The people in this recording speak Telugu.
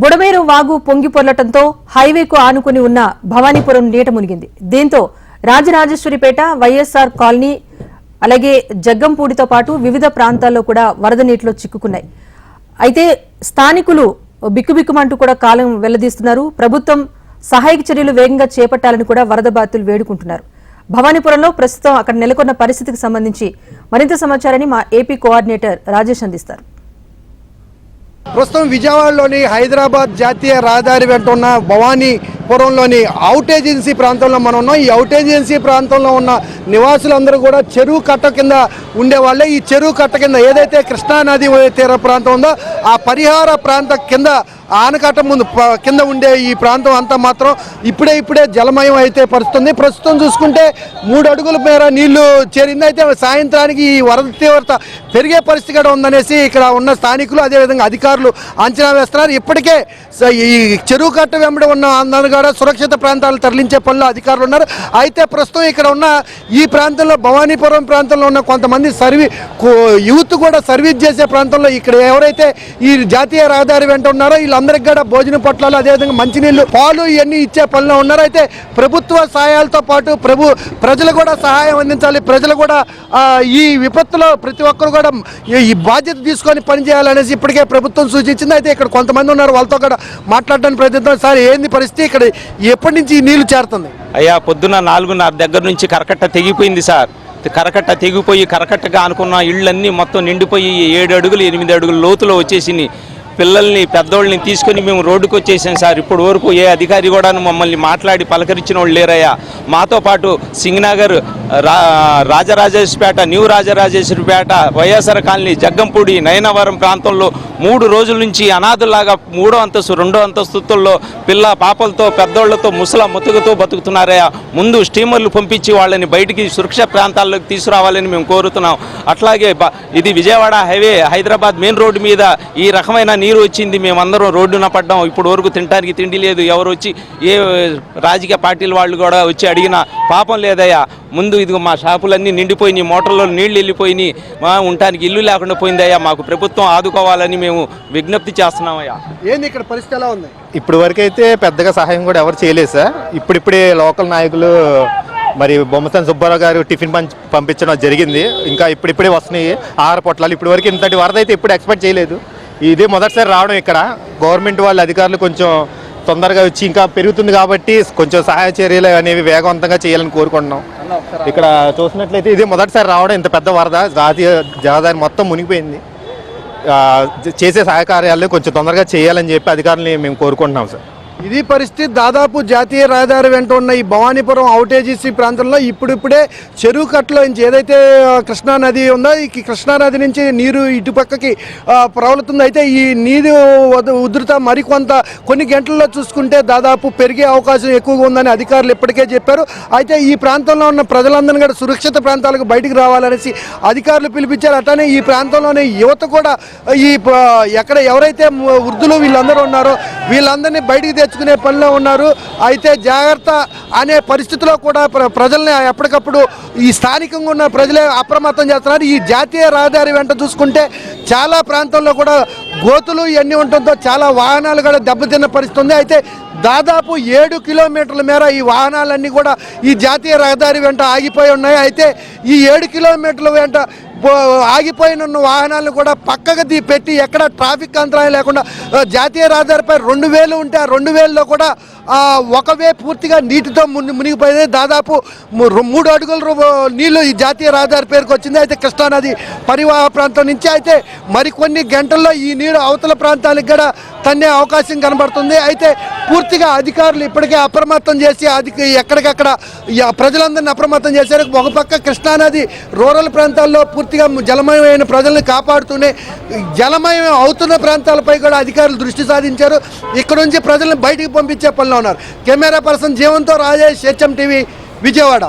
బుడమేరు వాగు పొంగిపొర్లటంతో హైవేకు ఆనుకుని ఉన్న భవానీపురం నీట మునిగింది. దీంతో రాజరాజేశ్వరిపేట వైఎస్ఆర్ కాలనీ అలాగే జగ్గంపూడితో పాటు వివిధ ప్రాంతాల్లో కూడా వరద నీటిలో చిక్కుకున్నాయి. అయితే స్థానికులు బిక్కుబిక్కుమంటూ కూడా కాలం వెల్లదీస్తున్నారు ప్రభుత్వం సహాయక చర్యలు వేగంగా చేపట్టాలని కూడా వరద బాధితులు వేడుకుంటున్నారు. భవానీపురంలో ప్రస్తుతం అక్కడ నెలకొన్న పరిస్థితికి సంబంధించి మరింత సమాచారాన్ని మా ఏపీ కోఆర్డినేటర్ రాజేష్ అందిస్తారు. ప్రస్తుతం విజయవాడలోని హైదరాబాద్ జాతీయ రహదారి వెంట ఉన్న భవానీపురంలోని అవుట్ ఏజెన్సీ ప్రాంతంలో మనం ఉన్నాం. ఈ అవుట్ ఏజెన్సీ ప్రాంతంలో ఉన్న నివాసులందరూ కూడా చెరువు కట్ట కింద ఉండేవాళ్ళే. ఈ చెరువు కట్ట కింద ఏదైతే కృష్ణా నది తీర ప్రాంతం ఉందో ఆ పరిహార ప్రాంతం కింద ఆనకట్ట ముందు ప- కింద ఉండే ఈ ప్రాంతం అంతా మాత్రం ఇప్పుడే ఇప్పుడే జలమయం అయితే పరుస్తుంది. ప్రస్తుతం చూసుకుంటే మూడు అడుగుల మేర నీళ్ళు చేరింది. అయితే సాయంత్రానికి ఈ వరద తీవ్రత పెరిగే పరిస్థితి కూడా ఉందనేసి ఇక్కడ ఉన్న స్థానికులు అదేవిధంగా అధికారులు అంచనా వేస్తున్నారు. ఇప్పటికే స- ఈ చెరువు కట్ట వెంబడి ఉన్న అందరూ కూడా సురక్షిత ప్రాంతాలు తరలించే పనులు అధికారులు ఉన్నారు. అయితే ప్రస్తుతం ఇక్కడ ఉన్న ఈ ప్రాంతంలో భవానీపురం ప్రాంతంలో ఉన్న కొంతమంది సర్వీ కో- యూత్ కూడా సర్వీస్ చేసే ప్రాంతంలో ఇక్కడ ఎవరైతే ఈ జాతీయ రహదారి వెంట ఉన్నారో అందరికి కూడా భోజన పొట్లాలు అదేవిధంగా మంచినీళ్ళు పాలు ఇవన్నీ ఇచ్చే పనిలో ఉన్నారు. అయితే ప్రభుత్వ సహాయాలతో పాటు ప్రభు ప్రజలు కూడా సహాయం అందించాలి. ప్రజలు కూడా ఈ విపత్తులో ప్రతి ఒక్కరు కూడా ఈ- ఈ బాధ్యత తీసుకొని పనిచేయాలనేసి ఇప్పటికే ప్రభుత్వం సూచించింది. అయితే ఇక్కడ కొంతమంది ఉన్నారు వాళ్ళతో కూడా మాట్లాడడానికి ప్రయత్నిద్దాం. సార్ ఏంది పరిస్థితి? ఇక్కడ ఎప్పటి నుంచి ఈ నీళ్ళు చేరుతుంది? అయ్యా పొద్దున నాలుగున్నర దగ్గర నుంచి కరకట్ట తెగిపోయింది సార్. కరకట్ట తెగిపోయి కరకట్టగా అనుకున్న ఇళ్ళన్నీ మొత్తం నిండిపోయి ఏడు అడుగులు ఎనిమిది అడుగులు లోతులో వచ్చేసినాయి. పిల్లల్ని పెద్దోళ్ళని తీసుకొని మేము రోడ్డుకు వచ్చేసాం సార్. ఇప్పుడు వరకు ఏ అధికారి కూడా మమ్మల్ని మాట్లాడి పలకరించిన వాళ్ళు లేరయ్యా. మాతో పాటు సింగనగర్ రాజరాజేశ్వరిపేట న్యూ రాజరాజేశ్వరిపేట వైఎస్ఆర్ కాలనీ జగ్గంపూడి నయనవరం ప్రాంతంలో మూడు రోజుల నుంచి అనాథులాగా మూడో అంతస్తు రెండో అంతస్తుల్లో పిల్ల పాపలతో పెద్దోళ్ళతో ముసల ముతుగుతో బతుకుతున్నారయ్యా ముందు స్టీమర్లు పంపించి వాళ్ళని బయటికి సురక్ష ప్రాంతాల్లోకి తీసుకురావాలని మేము కోరుతున్నాం. అట్లాగే ఇది Vijayawada highway Hyderabad main road మీద ఈ రకమైన నీరు వచ్చింది. మేమందరం రోడ్డున పడ్డాం. ఇప్పుడు వరకు తినడానికి తిండి లేదు. ఎవరు వచ్చి ఏ రాజకీయ పార్టీల వాళ్ళు కూడా వచ్చి అడిగినా పాపం లేదయ్యా ముందు ఇదిగో మా షాపులన్నీ నిండిపోయినాయి మోటార్లో నీళ్ళు వెళ్ళిపోయినాయి. మా ఉండటానికి ఇల్లు లేకుండా పోయిందయ్యా మాకు ప్రభుత్వం ఆదుకోవాలని మేము విజ్ఞప్తి చేస్తున్నామయ్యా. ఏంది ఇక్కడ పరిస్థితి ఎలా ఉంది? ఇప్పుడు వరకైతే పెద్దగా సహాయం కూడా ఎవరు చేయలేదు సార్. ఇప్పుడిప్పుడే లోకల్ నాయకులు మరి బొమ్మసాని సుబ్బారావు గారు టిఫిన్ పంచ్ పంపించడం జరిగింది. ఇంకా ఇప్పుడిప్పుడే వస్తున్నాయి. ఆహార పొట్లాలు ఇప్పటి వరకు ఇంతటి వరద అయితే ఇప్పుడు ఎక్స్పెక్ట్ చేయలేదు. ఇదే మొదటిసారి రావడం ఇక్కడ. గవర్నమెంట్ వాళ్ళ అధికారులు కొంచెం తొందరగా వచ్చి ఇంకా పెరుగుతుంది కాబట్టి కొంచెం సహాయ చర్యలు అనేవి వేగవంతంగా చేయాలని కోరుకుంటున్నాం. ఇక్కడ చూసినట్లయితే ఇదే మొదటిసారి రావడం ఇంత పెద్ద వరద జాతీయ జహదారి మొత్తం మునిగిపోయింది. చేసే సహకార్యాలు కొంచెం తొందరగా చేయాలని చెప్పి అధికారులని మేము కోరుకుంటున్నాం సార్. ఇది పరిస్థితి దాదాపు జాతీయ రహదారి వెంట ఉన్న ఈ భవానీపురం అవుటేజీసీ ప్రాంతంలో ఇప్పుడిప్పుడే చెరువు కట్టలో నుంచి ఏదైతే కృష్ణానది ఉందో ఈ కృష్ణా నది నుంచి నీరు ఇటుపక్కకి ప్రవలుతుంది. అయితే ఈ నీరు ఉధృత మరికొంత కొన్ని గంటల్లో చూసుకుంటే దాదాపు పెరిగే అవకాశం ఎక్కువగా ఉందని అధికారులు ఇప్పటికే చెప్పారు. అయితే ఈ ప్రాంతంలో ఉన్న ప్రజలందరూ కూడా సురక్షిత ప్రాంతాలకు బయటికి రావాలనేసి అధికారులు పిలిపించారు. అట్లానే ఈ ప్రాంతంలోనే యువత కూడా ఈ ఎక్కడ ఎవరైతే వృద్ధులు వీళ్ళందరూ ఉన్నారో వీళ్ళందరినీ బయటికి తెచ్చుకునే పనిలో ఉన్నారు. అయితే జాగ్రత్త అనే పరిస్థితిలో కూడా ప్ర- ప్రజల్ని ఎప్పటికప్పుడు ఈ స్థానికంగా ఉన్న ప్రజలే అప్రమత్తం చేస్తున్నారు. ఈ జాతీయ రహదారి వెంట చూసుకుంటే చాలా ప్రాంతంలో కూడా గోతులు ఇవన్నీ ఉండటంతో చాలా వాహనాలు కూడా దెబ్బతిన్న పరిస్థితి ఉంది. అయితే దాదాపు ఏడు కిలోమీటర్ల మేర ఈ వాహనాలన్నీ కూడా ఈ జాతీయ రహదారి వెంట ఆగిపోయి ఉన్నాయి. అయితే ఈ ఏడు కిలోమీటర్ల వెంట ఆగిపోయిన వాహనాలను కూడా పక్కకు తీ పెట్టి ఎక్కడ ట్రాఫిక్ అంతరాయం లేకుండా జాతీయ రహదారిపై రెండు వేలు ఉంటే ఆ రెండు వేలలో కూడా ఒకవే పూర్తిగా నీటితో ముని మునిగిపోయింది. దాదాపు మూడు అడుగుల నీళ్ళు ఈ జాతీయ రహదారి పేరుకు వచ్చింది. అయితే కృష్ణానది పరివాహ ప్రాంతం నుంచి అయితే మరికొన్ని గంటల్లో ఈ నీరు అవతల ప్రాంతానికి కూడా తన్నే అవకాశం కనబడుతుంది. అయితే పూర్తిగా అధికారులు ఇప్పటికే అప్రమత్తం చేసి అది ఎక్కడికక్కడ ప్రజలందరినీ అప్రమత్తం చేశారు. ఒక పక్క కృష్ణానది రూరల్ ప్రాంతాల్లో పూర్తిగా జలమయమైన ప్రజల్ని కాపాడుతూనే జలమయం అవుతున్న ప్రాంతాలపై కూడా అధికారులు దృష్టి సాధించారు. ఇక్కడ నుంచి ప్రజలను బయటికి పంపించే పనిలో ఉన్నారు. కెమెరా పర్సన్ జీవంతో రాజేష్ హెచ్ఎం టీవీ విజయవాడ.